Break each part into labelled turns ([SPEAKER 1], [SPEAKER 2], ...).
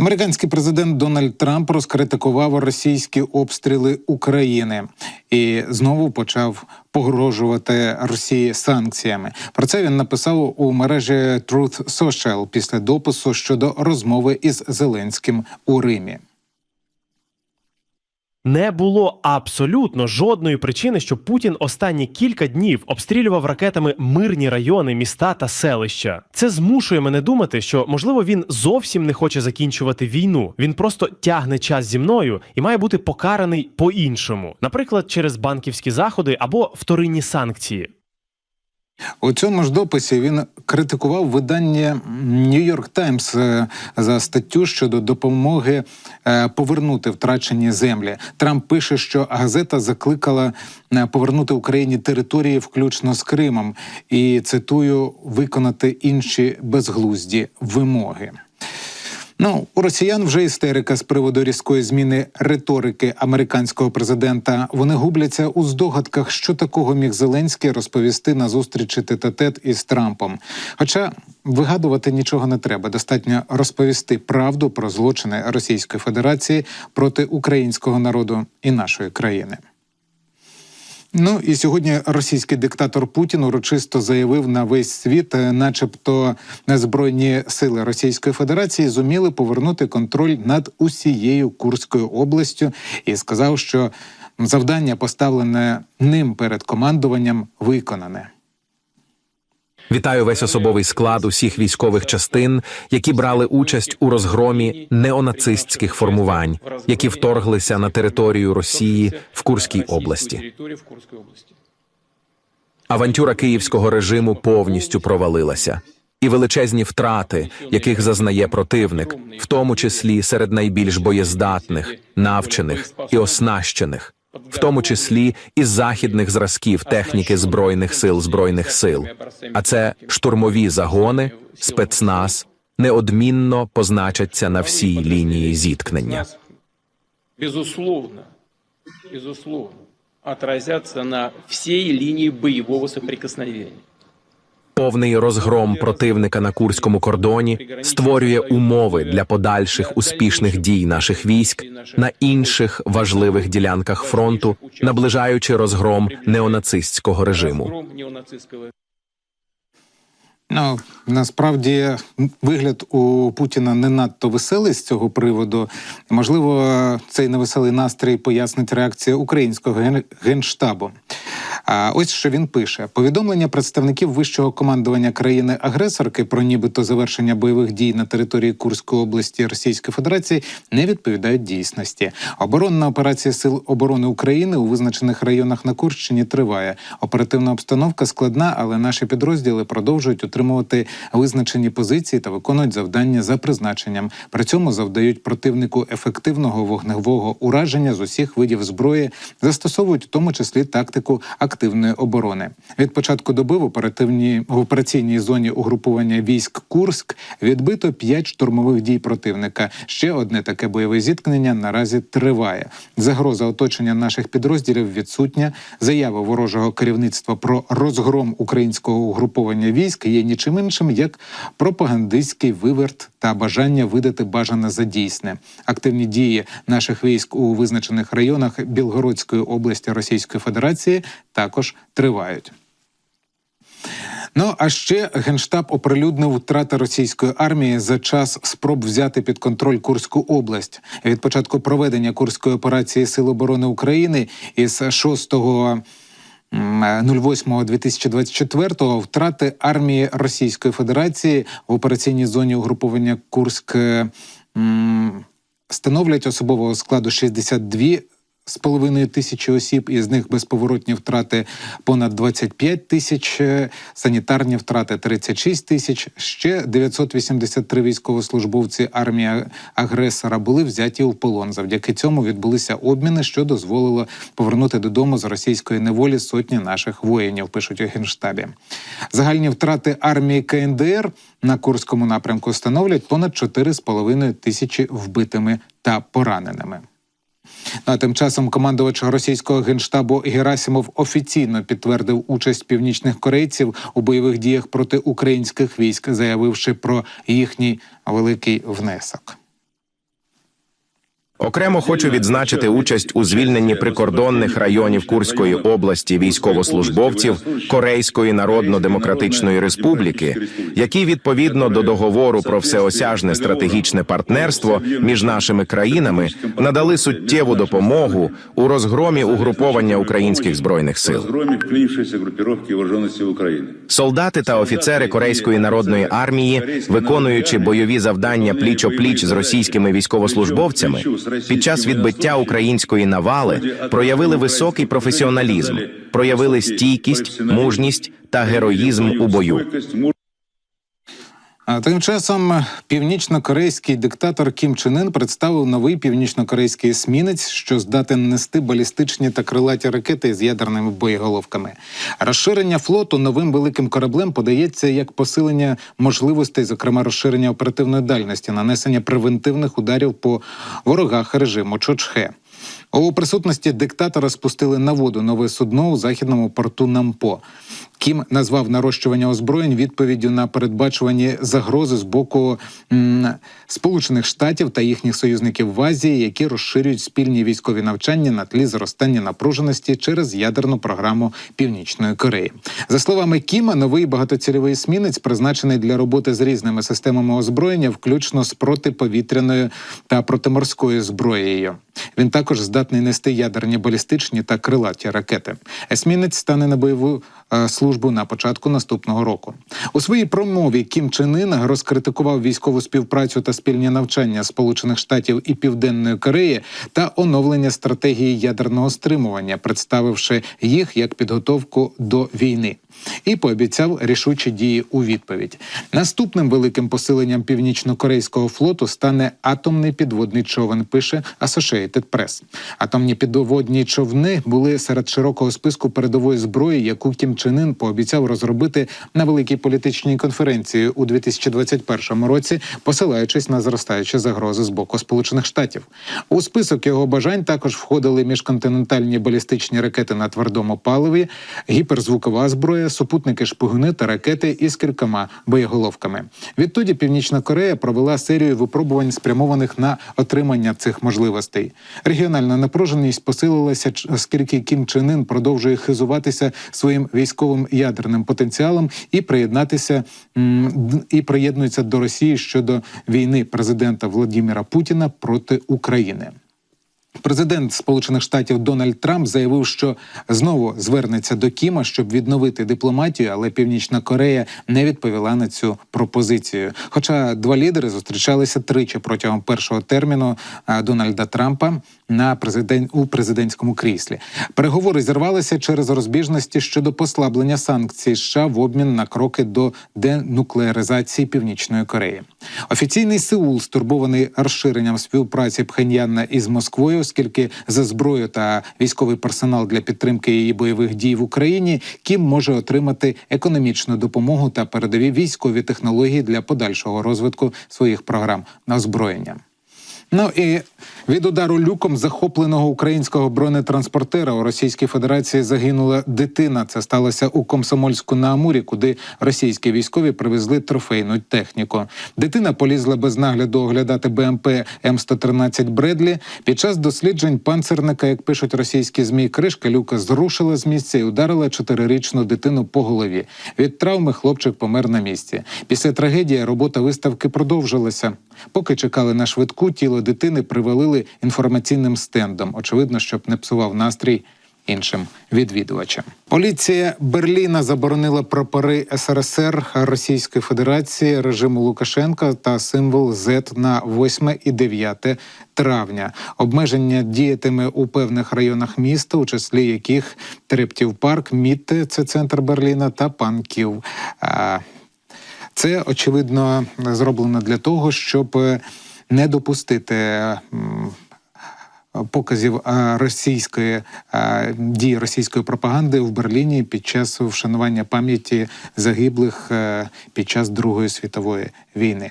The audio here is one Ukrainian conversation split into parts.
[SPEAKER 1] Американський президент Дональд Трамп розкритикував російські обстріли України і знову почав погрожувати Росії санкціями. Про це він написав у мережі Truth Social після допису щодо розмови із Зеленським у Римі.
[SPEAKER 2] Не було абсолютно жодної причини, щоб Путін останні кілька днів обстрілював ракетами мирні райони, міста та селища. Це змушує мене думати, що можливо він зовсім не хоче закінчувати війну. Він просто тягне час зі мною і має бути покараний по-іншому, наприклад, через банківські заходи або вторинні санкції.
[SPEAKER 1] У цьому ж дописі він критикував видання Нью-Йорк Таймс е, за статтю щодо допомоги е, повернути втрачені землі. Трамп пише, що газета закликала е, повернути Україні території, включно з Кримом, і цитую виконати інші безглузді вимоги. Ну, у росіян вже істерика з приводу різкої зміни риторики американського президента. Вони губляться у здогадках, що такого міг Зеленський розповісти на зустрічі тет-а-тет із Трампом. Хоча вигадувати нічого не треба. Достатньо розповісти правду про злочини Російської Федерації проти українського народу і нашої країни. Ну і сьогодні російський диктатор Путін урочисто заявив на весь світ, е, начебто збройні сили Російської Федерації зуміли повернути контроль над усією Курською областю, і сказав, що завдання, поставлене ним перед командуванням, виконане.
[SPEAKER 3] Вітаю весь особовий склад усіх військових частин, які брали участь у розгромі неонацистських формувань, які вторглися на територію Росії в Курській області. Авантюра київського режиму повністю провалилася, і величезні втрати, яких зазнає противник, в тому числі серед найбільш боєздатних, навчених і оснащених, в тому числі із західних зразків техніки збройних сил збройних сил. А це штурмові загони, спецназ неодмінно позначаться на всій лінії зіткнення.
[SPEAKER 4] безусловно, безусловно, отразяться на всій лінії бойового соприкосновения.
[SPEAKER 3] Повний розгром противника на курському кордоні створює умови для подальших успішних дій наших військ на інших важливих ділянках фронту, наближаючи розгром неонацистського режиму.
[SPEAKER 1] Ну насправді вигляд у Путіна не надто веселий з цього приводу. Можливо, цей невеселий настрій пояснить реакція українського ген- генштабу. Ось що він пише: повідомлення представників вищого командування країни-агресорки про нібито завершення бойових дій на території Курської області Російської Федерації не відповідають дійсності. Оборонна операція Сил оборони України у визначених районах на Курщині триває. Оперативна обстановка складна, але наші підрозділи продовжують утримувати визначені позиції та виконують завдання за призначенням. При цьому завдають противнику ефективного вогневого ураження з усіх видів зброї, застосовують в тому числі тактику активної оборони. Від початку доби в оперативній в операційній зоні угрупування військ Курськ відбито п'ять штурмових дій противника. Ще одне таке бойове зіткнення наразі триває. Загроза оточення наших підрозділів відсутня. Заява ворожого керівництва про розгром українського угруповання військ є нічим іншим як пропагандистський виверт та бажання видати бажане за дійсне. Активні дії наших військ у визначених районах Білгородської області Російської Федерації також тривають. Ну а ще генштаб оприлюднив втрати російської армії за час спроб взяти під контроль Курську область. Від початку проведення курської операції Сил оборони України із 6 08.2024 втрати армії Російської Федерації в операційній зоні угруповання Курськ становлять особового складу 62 з половиною тисячі осіб, із них безповоротні втрати понад 25 тисяч, е, санітарні втрати 36 тисяч. Ще 983 військовослужбовці армії агресора були взяті у полон. Завдяки цьому відбулися обміни, що дозволило повернути додому з російської неволі сотні наших воїнів. Пишуть у генштабі. Загальні втрати армії КНДР на Курському напрямку становлять понад 4,5 тисячі вбитими та пораненими. А тим часом командувач російського генштабу Герасимов офіційно підтвердив участь північних корейців у бойових діях проти українських військ, заявивши про їхній великий внесок.
[SPEAKER 5] Окремо хочу відзначити участь у звільненні прикордонних районів Курської області військовослужбовців Корейської Народно-Демократичної Республіки, які відповідно до договору про всеосяжне стратегічне партнерство між нашими країнами надали суттєву допомогу у розгромі угруповання українських збройних сил. Солдати та офіцери Корейської народної армії, виконуючи бойові завдання пліч-о-пліч з російськими військовослужбовцями, під час відбиття української навали проявили високий професіоналізм, проявили стійкість, мужність та героїзм у бою.
[SPEAKER 1] Тим часом північно-корейський диктатор Кім Чен Ын представив новий північно-корейський есмінець, що здатен нести балістичні та крилаті ракети з ядерними боєголовками. Розширення флоту новим великим кораблем подається як посилення можливостей, зокрема розширення оперативної дальності, нанесення превентивних ударів по ворогах режиму Чочхе. У присутності диктатора спустили на воду нове судно у західному порту Нампо. Кім назвав нарощування озброєнь відповіддю на передбачувані загрози з боку м, Сполучених Штатів та їхніх союзників в Азії, які розширюють спільні військові навчання на тлі зростання напруженості через ядерну програму Північної Кореї. За словами Кіма, новий багатоцільовий смінець призначений для роботи з різними системами озброєння, включно з протиповітряною та протиморською зброєю. Він також здатний нести ядерні балістичні та крилаті ракети. Есмінець стане на бойову службу на початку наступного року. У своїй промові Кім Чен Ын розкритикував військову співпрацю та спільні навчання Сполучених Штатів і Південної Кореї та оновлення стратегії ядерного стримування, представивши їх як підготовку до війни. І пообіцяв рішучі дії у відповідь. Наступним великим посиленням північно-корейського флоту стане атомний підводний човен. Пише Associated Press. Атомні підводні човни були серед широкого списку передової зброї, яку Кім Чен Ын пообіцяв розробити на великій політичній конференції у 2021 році, посилаючись на зростаючі загрози з боку Сполучених Штатів. У список його бажань також входили міжконтинентальні балістичні ракети на твердому паливі, гіперзвукова зброя, супутники шпигуни та ракети із кількома боєголовками. Відтоді Північна Корея провела серію випробувань, спрямованих на отримання цих можливостей. Регіональна напруженість посилилася, оскільки Кім Чен Ын продовжує хизуватися своїм військовим ядерним потенціалом і приєднатися і приєднується до Росії щодо війни президента Владіміра Путіна проти України. Президент Сполучених Штатів Дональд Трамп заявив, що знову звернеться до Кіма, щоб відновити дипломатію, але Північна Корея не відповіла на цю пропозицію. Хоча два лідери зустрічалися тричі протягом першого терміну Дональда Трампа на президент у президентському кріслі. Переговори зірвалися через розбіжності щодо послаблення санкцій США в обмін на кроки до денуклеаризації Північної Кореї. Офіційний Сеул стурбований розширенням співпраці Пхеньяна із Москвою, оскільки за зброю та військовий персонал для підтримки її бойових дій в Україні Кім може отримати економічну допомогу та передові військові технології для подальшого розвитку своїх програм на озброєння. Ну і від удару люком захопленого українського бронетранспортера у Російській Федерації загинула дитина. Це сталося у Комсомольську на Амурі, куди російські військові привезли трофейну техніку. Дитина полізла без нагляду оглядати БМП М113 Бредлі. Під час досліджень панцерника, як пишуть російські змі, кришка люка зрушила з місця і ударила чотирирічну дитину по голові. Від травми хлопчик помер на місці. Після трагедії робота виставки продовжилася. Поки чекали на швидку, тіло дитини привалили інформаційним стендом. Очевидно, щоб не псував настрій іншим відвідувачам. Поліція Берліна заборонила прапори СРСР Російської Федерації режиму Лукашенка та символ Z на 8 і 9 травня. Обмеження діятиме у певних районах міста, у числі яких Трептів парк, Мітте, це центр Берліна, та Панків. Це очевидно зроблено для того, щоб е, не допустити. Показів е, російської е, дії російської пропаганди в Берліні під час вшанування пам'яті загиблих е, під час Другої світової війни.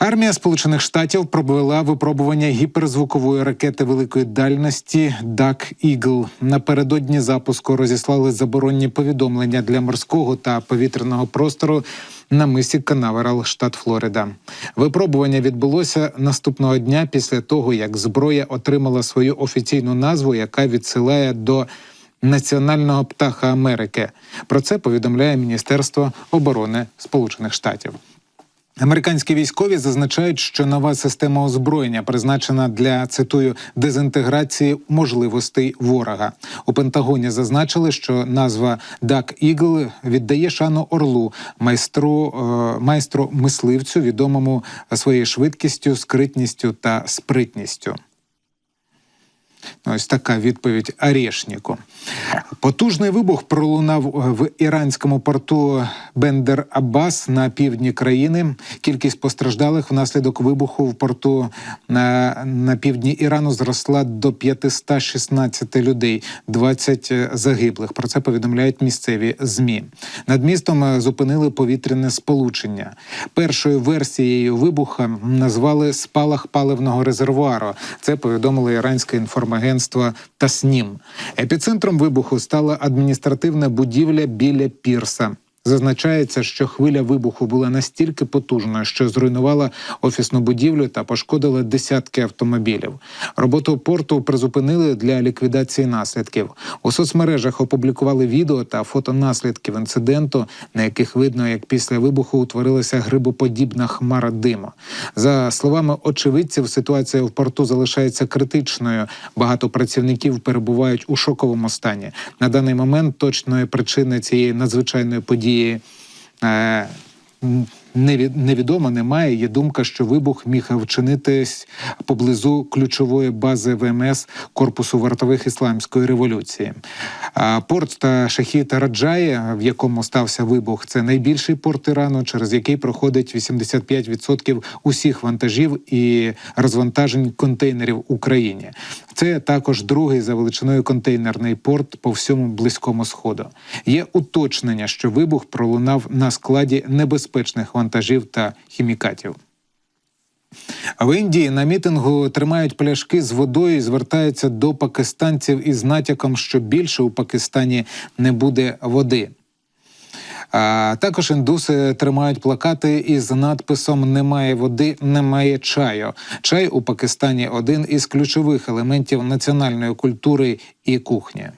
[SPEAKER 1] Армія Сполучених Штатів провела випробування гіперзвукової ракети великої дальності Duck Eagle. Напередодні запуску розіслали заборонні повідомлення для морського та повітряного простору на мисі Канаверал, штат Флорида. Випробування відбулося наступного дня після того, як зброя отримала свою офіційну назву, яка відсилає до національного птаха Америки. Про це повідомляє Міністерство оборони Сполучених Штатів. Американські військові зазначають, що нова система озброєння призначена для цитую дезінтеграції можливостей ворога. У Пентагоні зазначили, що назва Дак Ігл віддає шану орлу, майстру е, майстру мисливцю, відомому своєю швидкістю, скритністю та спритністю. Ось така відповідь Арешніку. Потужний вибух пролунав в іранському порту Бендер Аббас на півдні країни. Кількість постраждалих внаслідок вибуху в порту на, на півдні Ірану зросла до 516 людей, 20 загиблих. Про це повідомляють місцеві змі. Над містом е, зупинили повітряне сполучення. Першою версією вибуха назвали спалах паливного резервуару. Це повідомило іранське інформагентство Таснім. Епіцентром вибуху стала адміністративна будівля біля пірса. Зазначається, що хвиля вибуху була настільки потужною, що зруйнувала офісну будівлю та пошкодила десятки автомобілів. Роботу порту призупинили для ліквідації наслідків. У соцмережах опублікували відео та фото наслідків інциденту, на яких видно, як після вибуху утворилася грибоподібна хмара диму. За словами очевидців, ситуація в порту залишається критичною. Багато працівників перебувають у шоковому стані. На даний момент точної причини цієї надзвичайної події е, м, неві- невідомо, немає. Є думка, що вибух міг вчинитись поблизу ключової бази ВМС корпусу вартових ісламської революції. Порт та Шахіт Раджаї, в якому стався вибух, це найбільший порт Ірану, через який проходить 85% усіх вантажів і розвантажень контейнерів в Україні. Це також другий за величиною контейнерний порт по всьому близькому сходу. Є уточнення, що вибух пролунав на складі небезпечних вантажів та хімікатів. В Індії на мітингу тримають пляшки з водою і звертаються до пакистанців із натяком, що більше у Пакистані не буде води. А також індуси тримають плакати із надписом Немає води, немає чаю. Чай у Пакистані один із ключових елементів національної культури і кухні.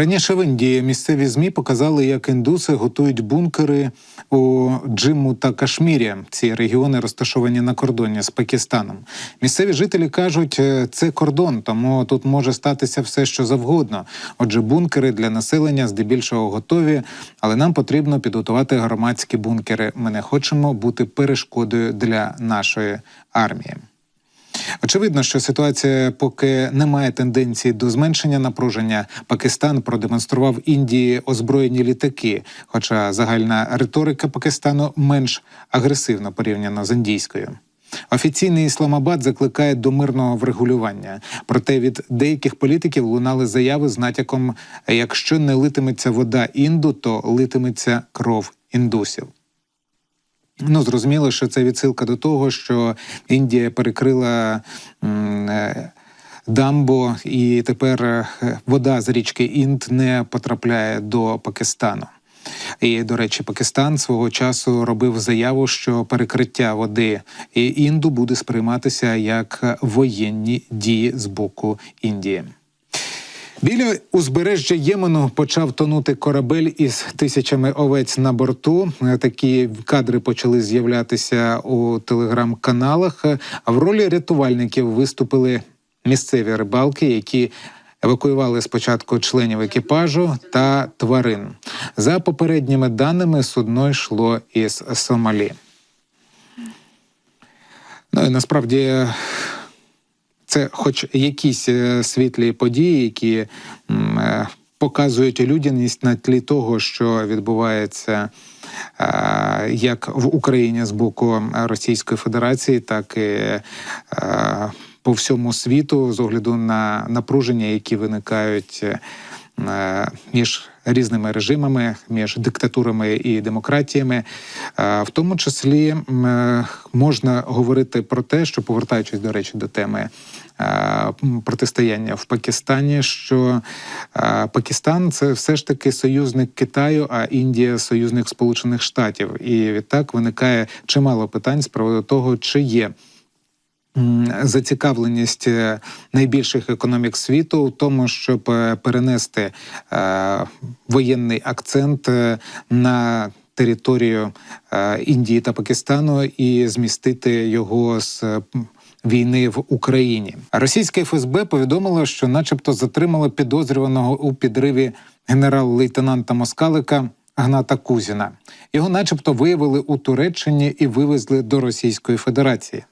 [SPEAKER 1] Раніше в Індії місцеві змі показали, як індуси готують бункери у Джимму та Кашмірі. Ці регіони розташовані на кордоні з Пакистаном. Місцеві жителі кажуть, е, це кордон, тому тут може статися все, що завгодно. Отже, бункери для населення здебільшого готові, але нам потрібно підготувати громадські бункери. Ми не хочемо бути перешкодою для нашої армії. Очевидно, що ситуація поки не має тенденції до зменшення напруження. Пакистан продемонстрував Індії озброєні літаки, хоча загальна риторика Пакистану менш агресивна порівняно з індійською. Офіційний Ісламабад закликає до мирного врегулювання. Проте від деяких політиків лунали заяви з натяком: якщо не литиметься вода інду, то литиметься кров індусів. Ну, зрозуміло, що це відсилка до того, що Індія перекрила е, дамбу, і тепер е, вода з річки Інд не потрапляє до Пакистану. І, до речі, Пакистан свого часу робив заяву, що перекриття води інду буде сприйматися як воєнні дії з боку Індії. Біля узбережжя Ємену почав тонути корабель із тисячами овець на борту. Такі кадри почали з'являтися у телеграм-каналах. А в ролі рятувальників виступили місцеві рибалки, які евакуювали спочатку членів екіпажу та тварин. За попередніми даними, судно йшло із Сомалі. Ну і насправді це хоч якісь е, світлі події, які е, показують людяність на тлі того, що відбувається е, як в Україні з боку Російської Федерації, так і по всьому світу з огляду на напруження, які виникають. Між різними режимами, між диктатурами і демократіями, Е, в тому числі е, можна говорити про те, що повертаючись до речі до теми е, протистояння в Пакистані, що Пакистан це все ж таки союзник Китаю, а Індія союзник Сполучених Штатів. І відтак виникає чимало питань з приводу того, чи є. Зацікавленість е, найбільших економік світу в тому, щоб е, перенести е, воєнний акцент на територію Індії та Пакистану і змістити його з війни в Україні. Російське ФСБ повідомило, що, начебто, затримало підозрюваного у підриві генерал-лейтенанта Москалика Гната Кузіна. Його, начебто, виявили у Туреччині і вивезли до Російської Федерації.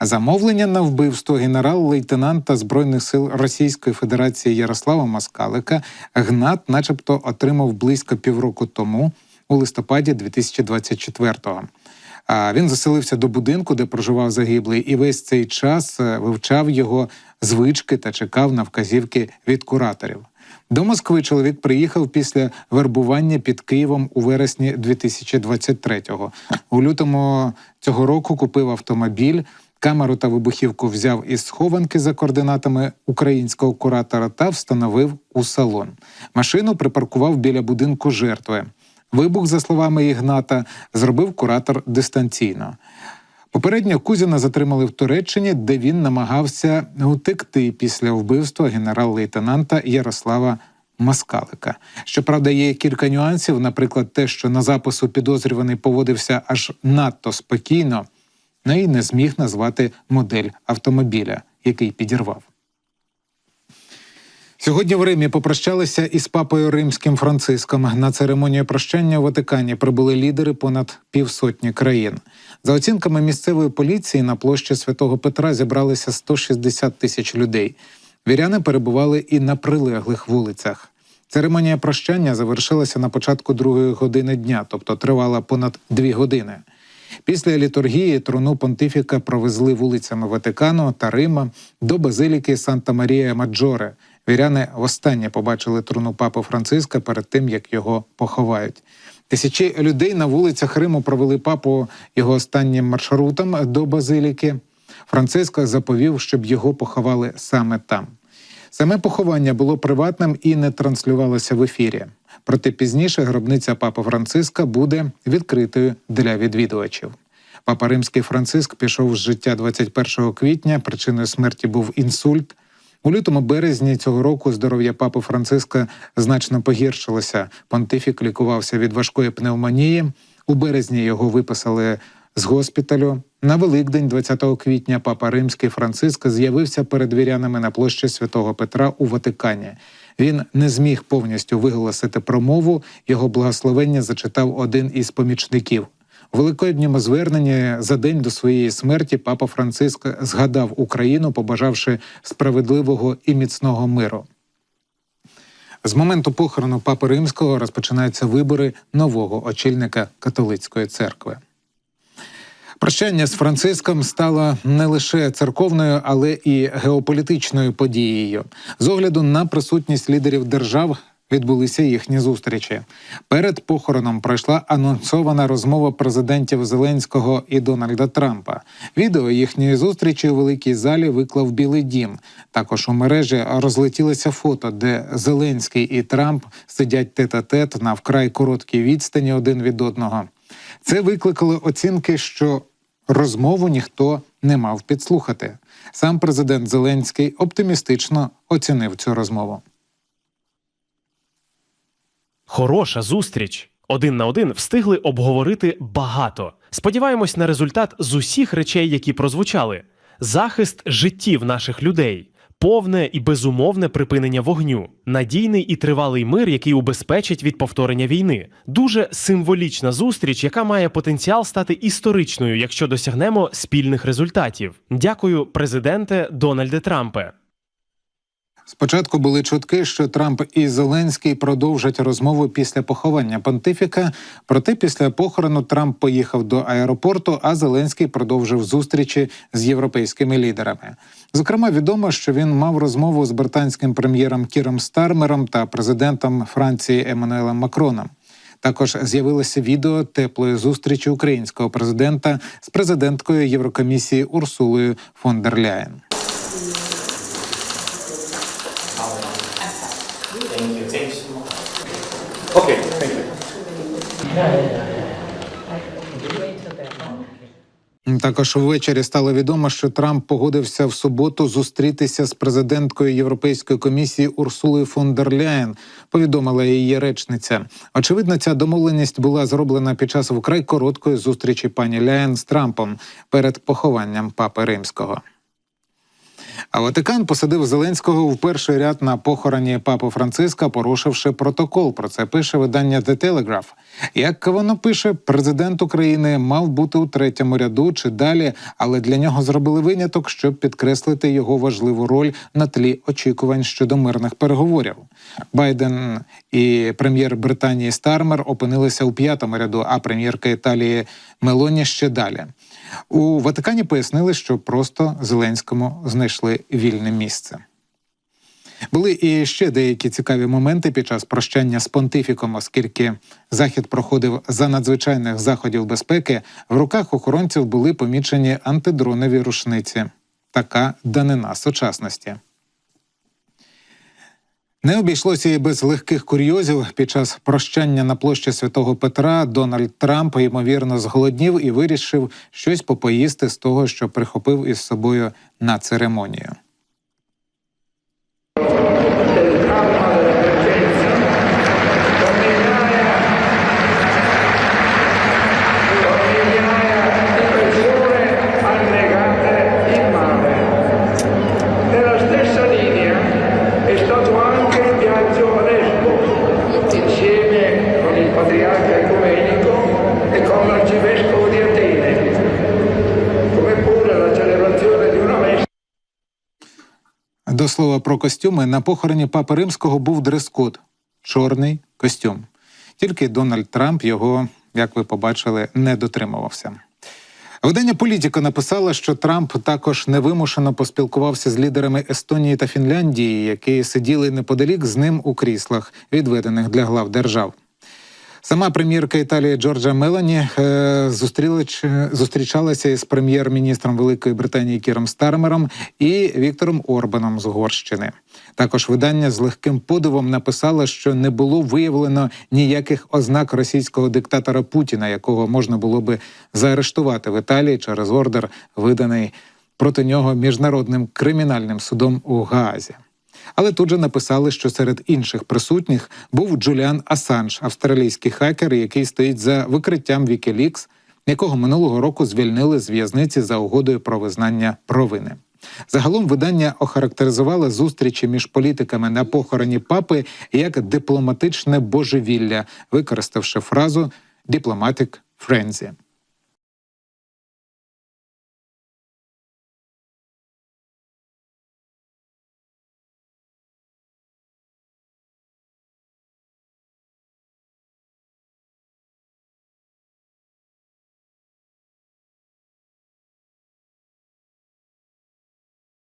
[SPEAKER 1] Замовлення на вбивство генерал-лейтенанта збройних сил Російської Федерації Ярослава Москалика Гнат, начебто, отримав близько півроку тому, у листопаді 2024-го. А Він заселився до будинку, де проживав загиблий, і весь цей час е, вивчав його звички та чекав на вказівки від кураторів. До Москви чоловік приїхав після вербування під Києвом у вересні 2023-го. У лютому цього року купив автомобіль. Камеру та вибухівку взяв із схованки за координатами українського куратора та встановив у салон. Машину припаркував біля будинку жертви. Вибух, за словами Ігната, зробив куратор дистанційно. Попередньо Кузіна затримали в Туреччині, де він намагався утекти після вбивства генерал-лейтенанта Ярослава Маскалика. Щоправда, є кілька нюансів, наприклад, те, що на запису підозрюваний поводився аж надто спокійно, і не зміг назвати модель автомобіля, який підірвав. Сьогодні в Римі попрощалися із папою римським Франциском. На церемонію прощання у Ватикані прибули лідери понад півсотні країн. За оцінками місцевої поліції, на площі Святого Петра зібралися 160 тисяч людей. Віряни перебували і на прилеглих вулицях. Церемонія прощання завершилася на початку другої години дня, тобто тривала понад дві години. Після літургії труну понтифіка провезли вулицями Ватикану та Рима до базиліки Санта Марія Маджоре. Віряни востаннє побачили труну папи Франциска перед тим, як його поховають. Тисячі людей на вулицях Риму провели папу його останнім маршрутом до базиліки. Франциско заповів, щоб його поховали саме там. Саме поховання було приватним і не транслювалося в ефірі. Проте пізніше гробниця папи Франциска буде відкритою для відвідувачів. Папа Римський Франциск пішов з життя 21 квітня. Причиною смерті був інсульт. У лютому березні цього року здоров'я папи Франциска значно погіршилося. Понтифік лікувався від важкої пневмонії. У березні його виписали з госпіталю. На Великдень, 20 квітня, папа Римський Франциск з'явився перед вірянами на площі Святого Петра у Ватикані. Він не зміг повністю виголосити промову. Його благословення зачитав один із помічників. У великодньому зверненні за день до своєї смерті папа Франциск згадав Україну, побажавши справедливого і міцного миру. З моменту похорону папи римського розпочинаються вибори нового очільника католицької церкви. Прощання з Франциском стало не лише церковною, але і геополітичною подією. З огляду на присутність лідерів держав відбулися їхні зустрічі. Перед похороном пройшла анонсована розмова президентів Зеленського і Дональда Трампа. Відео їхньої зустрічі у великій залі виклав Білий Дім. Також у мережі розлетілося фото, де Зеленський і Трамп сидять тет-а-тет на вкрай короткій відстані один від одного. Це викликало оцінки, що розмову ніхто не мав підслухати. Сам президент Зеленський оптимістично оцінив цю розмову.
[SPEAKER 2] Хороша зустріч. Один на один встигли обговорити багато. Сподіваємось на результат з усіх речей, які прозвучали: захист життів наших людей, повне і безумовне припинення вогню, надійний і тривалий мир, який убезпечить від повторення війни. Дуже символічна зустріч, яка має потенціал стати історичною, якщо досягнемо спільних результатів. Дякую, президенте Дональде Трампе.
[SPEAKER 1] Спочатку були чутки, що Трамп і Зеленський продовжать розмову після поховання понтифіка. Проте після похорону Трамп поїхав до аеропорту, а Зеленський продовжив зустрічі з європейськими лідерами. Зокрема, відомо, що він мав розмову з британським прем'єром Кіром Стармером та президентом Франції Еммануелем Макроном. Також з'явилося відео теплої зустрічі українського президента з президенткою Єврокомісії Урсулою фон дер Ляєн. Також ввечері стало відомо, що Трамп погодився в суботу зустрітися з президенткою Європейської комісії Урсулою фон дер Ляєн, повідомила її речниця. Очевидно, ця домовленість була зроблена під час вкрай короткої зустрічі пані Ляєн з Трампом перед похованням папи римського. А Ватикан посадив Зеленського в перший ряд на похороні папи Франциска, порушивши протокол. Про це пише видання The Telegraph. Як воно пише, президент України мав бути у третьому ряду чи далі, але для нього зробили виняток, щоб підкреслити його важливу роль на тлі очікувань щодо мирних переговорів. Байден і прем'єр Британії Стармер опинилися у п'ятому ряду, а прем'єрка Італії Мелоні ще далі. У Ватикані пояснили, що просто Зеленському знайшли вільне місце. Були і ще деякі цікаві моменти під час прощання з понтифіком, оскільки захід проходив за надзвичайних заходів безпеки. В руках охоронців були помічені антидронові рушниці. Така данина сучасності. Не обійшлося і без легких курйозів. Під час прощання на площі Святого Петра Дональд Трамп ймовірно зголоднів і вирішив щось попоїсти з того, що прихопив із собою на церемонію. До слова про костюми, на похороні папи римського був дрес-код – чорний костюм. Тільки Дональд Трамп його, як ви побачили, не дотримувався. Видання Політіка написала, що Трамп також невимушено поспілкувався з лідерами Естонії та Фінляндії, які сиділи неподалік з ним у кріслах, відведених для глав держав. Сама прем'єрка Італії Джорджа Мелані е, зустрічалася із прем'єр-міністром Великої Британії Кіром Стармером і Віктором Орбаном з Угорщини. Також видання з легким подивом написало, що не було виявлено ніяких ознак російського диктатора Путіна, якого можна було би заарештувати в Італії через ордер, виданий проти нього міжнародним кримінальним судом у Гаазі. Але тут же написали, що серед інших присутніх був Джуліан Асанж, австралійський хакер, який стоїть за викриттям Wikileaks, якого минулого року звільнили з в'язниці за угодою про визнання провини. Загалом видання охарактеризувало зустрічі між політиками на похороні папи як дипломатичне божевілля, використавши фразу «diplomatic frenzy».